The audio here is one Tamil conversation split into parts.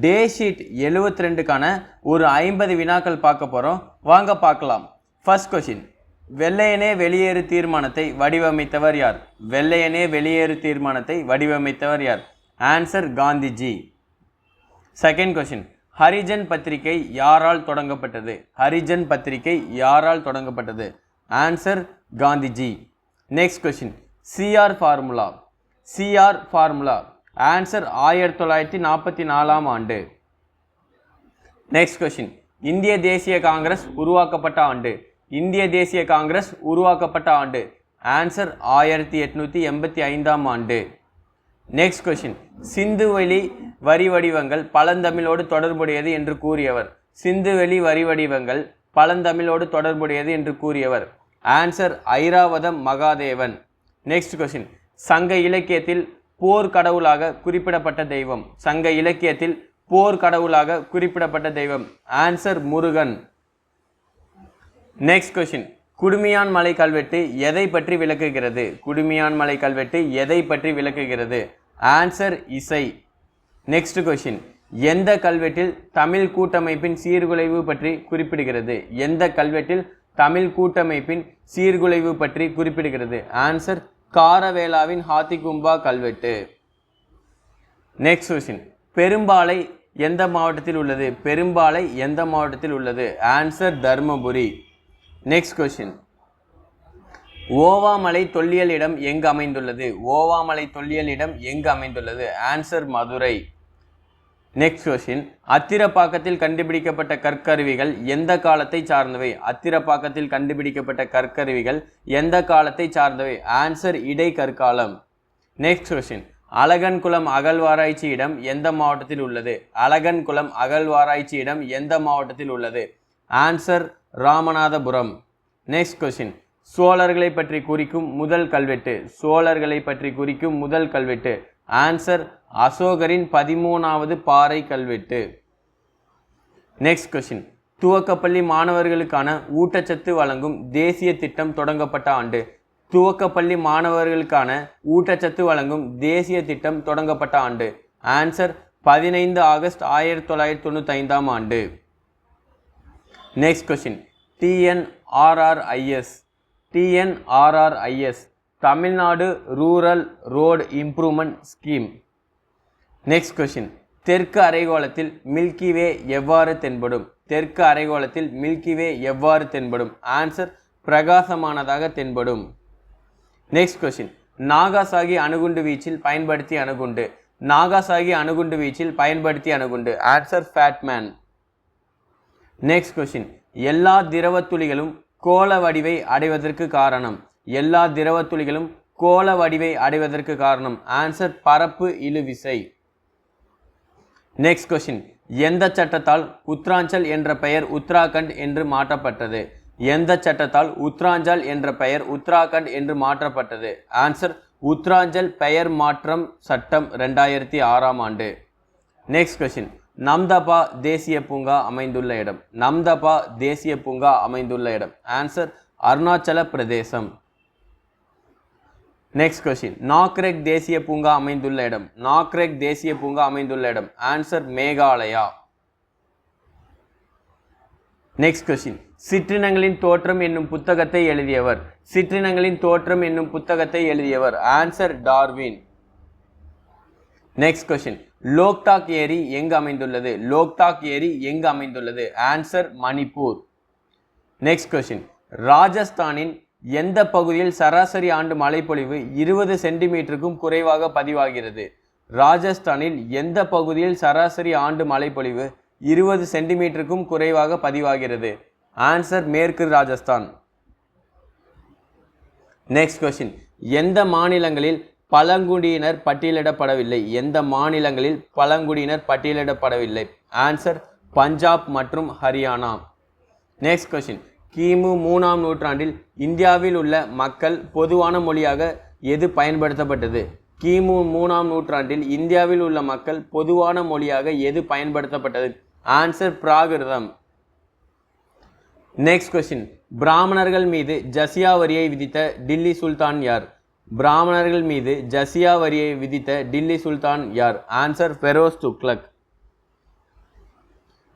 டே ஷீட் எழுபத்தி ரெண்டுக்கான ஒரு ஐம்பது வினாக்கள் பார்க்க போகிறோம் வாங்க பார்க்கலாம். ஃபர்ஸ்ட் கொஷின் வெள்ளையனே வெளியேறு தீர்மானத்தை வடிவமைத்தவர் யார்? வெள்ளையனே வெளியேறு தீர்மானத்தை வடிவமைத்தவர் யார்? Answer Gandhiji. Second question Harijan பத்திரிகை யாரால் தொடங்கப்பட்டது? ஹரிஜன் பத்திரிகை யாரால் தொடங்கப்பட்டது? Answer Gandhiji. Next question CR formula CR formula answer ஆயிரத்தி தொள்ளாயிரத்தி நாற்பத்தி நாலாம் ஆண்டு. நெக்ஸ்ட் கொஷின் இந்திய தேசிய காங்கிரஸ் உருவாக்கப்பட்ட ஆண்டு. இந்திய தேசிய காங்கிரஸ் உருவாக்கப்பட்ட ஆண்டு. ஆன்சர் ஆயிரத்தி எட்நூற்றி எண்பத்தி ஐந்தாம் ஆண்டு. நெக்ஸ்ட் கொஷின் சிந்துவெளி வரி வடிவங்கள் பழந்தமிழோடு தொடர்புடையது என்று கூறியவர். சிந்துவெளி வரி வடிவங்கள் பழந்தமிழோடு தொடர்புடையது என்று கூறியவர். Answer Iravatham Mahadevan. Next question சங்க இலக்கியத்தில் போர் கடவுளாக குறிப்பிடப்பட்ட தெய்வம். சங்க இலக்கியத்தில் போர் கடவுளாக குறிப்பிடப்பட்ட தெய்வம். Answer Murugan. Next question Kudumiyanmalai கல்வெட்டு எதை பற்றி விளக்குகிறது? குடுமியான் மலை கல்வெட்டு எதை பற்றி விளக்குகிறது? ஆன்சர் இசை. நெக்ஸ்ட் கொஷின் எந்த கல்வெட்டில் தமிழ் கூட்டமைப்பின் சீர்குலைவு பற்றி குறிப்பிடுகிறது? எந்த கல்வெட்டில் தமிழ் கூட்டமைப்பின் சீர்குலைவு பற்றி குறிப்பிடுகிறது? ஆன்சர் காரவேலாவின் ஹாத்திகும்பா கல்வெட்டு. நெக்ஸ்ட் கொஷின் பெரும்பாலை எந்த மாவட்டத்தில் உள்ளது? பெரும்பாலை எந்த மாவட்டத்தில் உள்ளது? Answer Dharmapuri. Next question Ovamalai தொல்லியல் இடம் எங்கு அமைந்துள்ளது? ஓவாமலை தொல்லியல் இடம் எங்கு அமைந்துள்ளது? ஆன்சர் மதுரை. நெக்ஸ்ட் கொஷின் அத்திரப்பாக்கத்தில் கண்டுபிடிக்கப்பட்ட கற்கருவிகள் எந்த காலத்தை சார்ந்தவை? அத்திரப்பாக்கத்தில் கண்டுபிடிக்கப்பட்ட கற்கருவிகள் எந்த காலத்தை சார்ந்தவை? ஆன்சர் இடை கற்காலம். நெக்ஸ்ட் கொஷின் அழகன்குளம் அகழ்வாராய்ச்சி இடம் எந்த மாவட்டத்தில் உள்ளது? அழகன்குளம் அகழ்வாராய்ச்சி இடம் எந்த மாவட்டத்தில் உள்ளது? ஆன்சர் ராமநாதபுரம். நெக்ஸ்ட் கொஷின் சோழர்களை பற்றி குறிக்கும் முதல் கல்வெட்டு. சோழர்களை பற்றி குறிக்கும் முதல் கல்வெட்டு. ஆன்சர் அசோகரின் பதிமூணாவது பாறை கல்வெட்டு. நெக்ஸ்ட் கொஷின் துவக்கப்பள்ளி மாணவர்களுக்கான ஊட்டச்சத்து வழங்கும் தேசிய திட்டம் தொடங்கப்பட்ட ஆண்டு. துவக்கப்பள்ளி மாணவர்களுக்கான ஊட்டச்சத்து வழங்கும் தேசிய திட்டம் தொடங்கப்பட்ட ஆண்டு. ஆன்சர் பதினைந்து ஆகஸ்ட் ஆயிரத்தி தொள்ளாயிரத்தி தொண்ணூற்றி ஐந்தாம் ஆண்டு next question TNRRIS TNRRIS Tamil Nadu rural road improvement scheme. Next question தெற்கு அரைகோளத்தில் மில்கிவே எவ்வாறு தென்படும்? தெற்கு அரைகோளத்தில் மில்கிவே எவ்வாறு தென்படும்? ஆன்சர் பிரகாசமானதாக தென்படும். நெக்ஸ்ட் கொஷின் நாகாசாகி அணுகுண்டு வீச்சில் பயன்படுத்தி அணுகுண்டு. நாகாசாகி அணுகுண்டு வீச்சில் பயன்படுத்தி அணுகுண்டு. ஆன்சர் ஃபேட்மேன் நெக்ஸ்ட் கொஷின் எல்லா திரவத்துளிகளும் கோள வடிவை அடைவதற்கு காரணம். எல்லா திரவத்துளிகளும் கோள வடிவை அடைவதற்கு காரணம். ஆன்சர் பரப்பு இழுவிசை நெக்ஸ்ட் கொஷின் எந்த சட்டத்தால் உத்தராஞ்சல் என்ற பெயர் உத்தராகண்ட் என்று மாற்றப்பட்டது? எந்த சட்டத்தால் உத்தராஞ்சல் என்ற பெயர் உத்தராகண்ட் என்று மாற்றப்பட்டது? ஆன்சர் உத்தராஞ்சல் பெயர் மாற்றம் சட்டம் ரெண்டாயிரத்தி ஆறாம் ஆண்டு. நெக்ஸ்ட் கொஷின் நம்தபா தேசிய பூங்கா அமைந்துள்ள இடம். நம்தபா தேசிய பூங்கா அமைந்துள்ள இடம். ஆன்சர் அருணாச்சல பிரதேசம். நெக்ஸ்ட் கொஸ்டின் நாக்ரெக் தேசிய பூங்கா அமைந்துள்ள இடம். நாக்ரெக் தேசிய பூங்கா அமைந்துள்ள இடம். ஆன்சர் மேகாலயா. நெக்ஸ்ட் கொஸ்டின் சிற்றினங்களின் தோற்றம் என்னும் புத்தகத்தை எழுதியவர். சிற்றினங்களின் தோற்றம் என்னும் புத்தகத்தை எழுதியவர். Answer Darwin next question Loktak ஏரி எங்கு அமைந்துள்ளது? லோக்டாக் ஏரி எங்கு அமைந்துள்ளது? ஆன்சர் மணிப்பூர் நெக்ஸ்ட் கொஸ்டின் ராஜஸ்தானின் எந்த பகுதியில் சராசரி ஆண்டு மழைப்பொழிவு இருபது சென்டிமீட்டருக்கும் குறைவாக பதிவாகிறது? ராஜஸ்தானில் எந்த பகுதியில் சராசரி ஆண்டு மழைப்பொழிவு இருபது சென்டிமீட்டருக்கும் குறைவாக பதிவாகிறது? ஆன்சர் மேற்கு ராஜஸ்தான். நெக்ஸ்ட் கொஸ்டின் எந்த மாநிலங்களில் பழங்குடியினர் பட்டியலிடப்படவில்லை? எந்த மாநிலங்களில் பழங்குடியினர் பட்டியலிடப்படவில்லை? ஆன்சர் பஞ்சாப் மற்றும் ஹரியானா. நெக்ஸ்ட் கொஸ்டின் கிமு மூணாம் நூற்றாண்டில் இந்தியாவில் உள்ள மக்கள் பொதுவான மொழியாக எது பயன்படுத்தப்பட்டது? கிமு மூணாம் நூற்றாண்டில் இந்தியாவில் உள்ள மக்கள் பொதுவான மொழியாக எது பயன்படுத்தப்பட்டது? ஆன்சர் பிராகிருதம். நெக்ஸ்ட் கொஸ்டின் பிராமணர்கள் மீது ஜசியா வரியை விதித்த டில்லி சுல்தான் யார்? பிராமணர்கள் மீது ஜசியா வரியை விதித்த டில்லி சுல்தான் யார்? Answer Feroz Tughlaq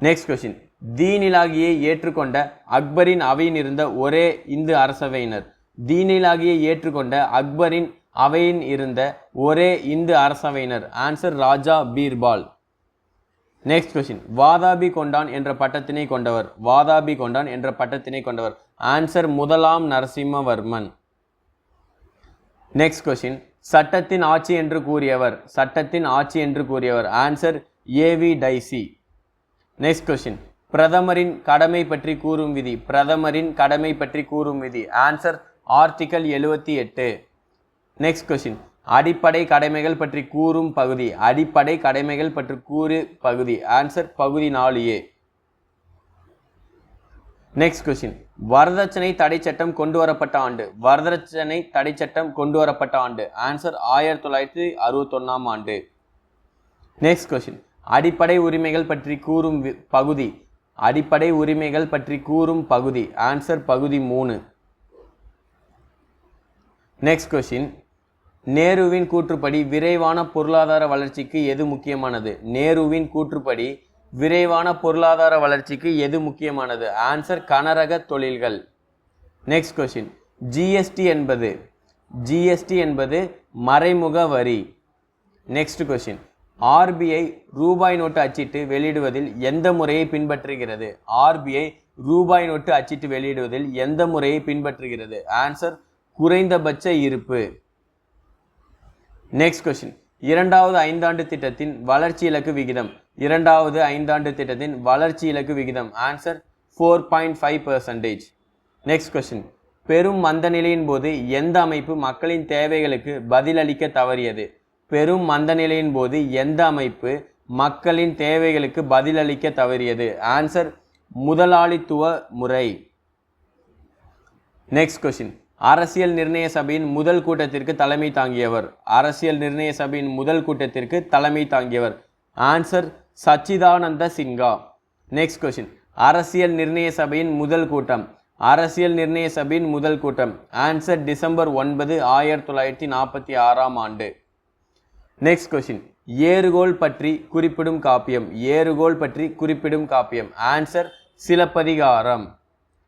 next question தீனிலாகியை ஏற்றுக்கொண்ட அக்பரின் அவையின் இருந்த ஒரே இந்து அரசவையினர். தீனிலாகியை ஏற்றுக்கொண்ட அக்பரின் அவையின் இருந்த ஒரே Hindu அரசவையினர். Answer Raja Birbal. Next question Vatapi கொண்டான் என்ற பட்டத்தினை கொண்டவர். வாதாபி கொண்டான் என்ற பட்டத்தினை கொண்டவர். ஆன்சர் முதலாம் நரசிம்மவர்மன். நெக்ஸ்ட் கொஸ்டின் சட்டத்தின் ஆட்சி என்று கூறியவர். சட்டத்தின் ஆட்சி என்று கூறியவர். Answer A V Dicey next question பிரதமரின் கடமை பற்றி கூறும் விதி. பிரதமரின் கடமை பற்றி கூறும் விதி. ஆன்சர் ஆர்டிகல் எழுவத்தி எட்டு. நெக்ஸ்ட் கொஸ்டின் அடிப்படை கடமைகள் பற்றி கூறும் பகுதி. அடிப்படை கடமைகள் பற்றி கூறு பகுதி. ஆன்சர் பகுதி நாலு ஏ. நெக்ஸ்ட் கொஸ்டின் வரதட்சணை தடை சட்டம் கொண்டு வரப்பட்ட ஆண்டு. வரதட்சணை தடை சட்டம் கொண்டு வரப்பட்ட ஆண்டு. ஆன்சர் ஆயிரத்தி தொள்ளாயிரத்தி அறுபத்தொன்னாம் ஆண்டு. நெக்ஸ்ட் கொஸ்டின் அடிப்படை உரிமைகள் பற்றி கூறும் வி- பகுதி. அடிப்படை உரிமைகள் பற்றி கூறும் பகுதி ஆன்சர் பகுதி மூணு. நெக்ஸ்ட் கொஷின் நேருவின் கூற்றுப்படி விரைவான பொருளாதார வளர்ச்சிக்கு எது முக்கியமானது? நேருவின் கூற்றுப்படி விரைவான பொருளாதார வளர்ச்சிக்கு எது முக்கியமானது? ஆன்சர் கனரக தொழில்கள். நெக்ஸ்ட் கொஷின் ஜிஎஸ்டி என்பது ஜிஎஸ்டி என்பது மறைமுக வரி. நெக்ஸ்ட் கொஷின் ஆர்பிஐ ரூபாய் நோட்டு அச்சிட்டு வெளியிடுவதில் எந்த முறையை பின்பற்றுகிறது? ஆர்பிஐ ரூபாய் நோட்டு அச்சிட்டு வெளியிடுவதில் எந்த முறையை பின்பற்றுகிறது? ஆன்சர் குறைந்தபட்ச இருப்பு. நெக்ஸ்ட் கொஸ்டின் இரண்டாவது ஐந்தாண்டு திட்டத்தின் வளர்ச்சி இலக்கு விகிதம். இரண்டாவது ஐந்தாண்டு திட்டத்தின் வளர்ச்சி இலக்கு விகிதம். Answer four point five percentage next question பெரும் மந்த நிலையின் போது எந்த அமைப்பு மக்களின் தேவைகளுக்கு பதிலளிக்க தவறியது? பெரும் மந்த நிலையின் போது எந்த அமைப்பு மக்களின் தேவைகளுக்கு பதிலளிக்க தவறியது? ஆன்சர் முதலாளித்துவ முறை. நெக்ஸ்ட் கொஸ்டின் அரசியல் நிர்ணய சபையின் முதல் கூட்டத்திற்கு தலைமை தாங்கியவர். அரசியல் நிர்ணய சபையின் முதல் கூட்டத்திற்கு தலைமை தாங்கியவர். Answer Sachchidananda Sinha. Next question அரசியல் நிர்ணய சபையின் முதல் கூட்டம். அரசியல் நிர்ணய சபையின் முதல் கூட்டம். ஆன்சர் டிசம்பர் ஒன்பது ஆயிரத்தி தொள்ளாயிரத்தி நாற்பத்தி ஆறாம் ஆண்டு. நெக்ஸ்ட் கொஷின் ஏறுகோல் பற்றி குறிப்பிடும் காப்பியம். ஏறுகோல் பற்றி குறிப்பிடும் காப்பியம். ஆன்சர் சிலப்பதிகாரம்.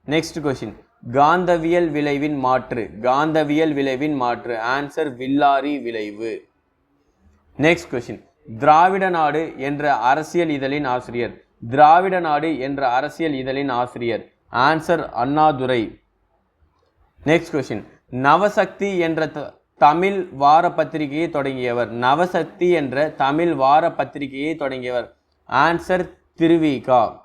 நெக்ஸ்ட் கொஷின் காந்தவியல் விளைவின் மாற்று. காந்தவியல் விளைவின் மாற்று. ஆன்சர் வில்லாரி விளைவு. நெக்ஸ்ட் கொஷின் திராவிட நாடு என்ற அரசியல் இதழின் ஆசிரியர். திராவிட நாடு என்ற அரசியல் இதழின் ஆசிரியர். Answer Annadurai. Next question Navasakthi என்ற த- தமிழ் வார பத்திரிகையை தொடங்கியவர். நவசக்தி என்ற தமிழ் வார பத்திரிகையை தொடங்கியவர். ஆன்சர் திருவிகா.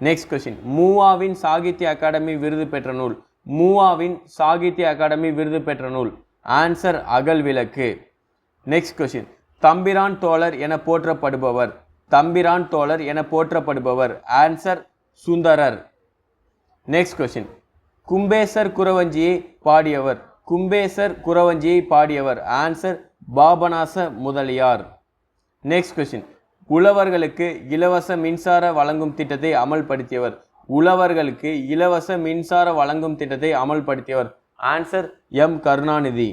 நெக்ஸ்ட் கொஸ்டின் மூவாவின் சாகித்ய அகாடமி விருது பெற்ற நூல். மூவாவின் சாகித்ய அகாடமி விருது பெற்ற நூல். ஆன்சர் அகல் விளக்கு. நெக்ஸ்ட் கொஸ்டின் தம்பிரான் தோழர் என போற்றப்படுபவர். தம்பிரான் தோழர் என போற்றப்படுபவர். Answer Sundarar. Next question Kumbesar குறவஞ்சியை பாடியவர். கும்பேசர் குறவஞ்சியை பாடியவர் answer Papanasa Mudaliyar. Next question உழவர்களுக்கு இலவச மின்சார வழங்கும் திட்டத்தை அமல்படுத்தியவர். உழவர்களுக்கு இலவச மின்சார வழங்கும் திட்டத்தை அமல்படுத்தியவர். Answer M Karunanidhi.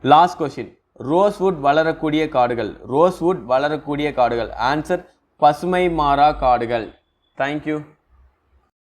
Last question rosewood வளரக்கூடிய காடுகள். ரோஸ்வுட் வளரக்கூடிய காடுகள். ஆன்சர் பசுமை மாறா காடுகள். தேங்க்யூ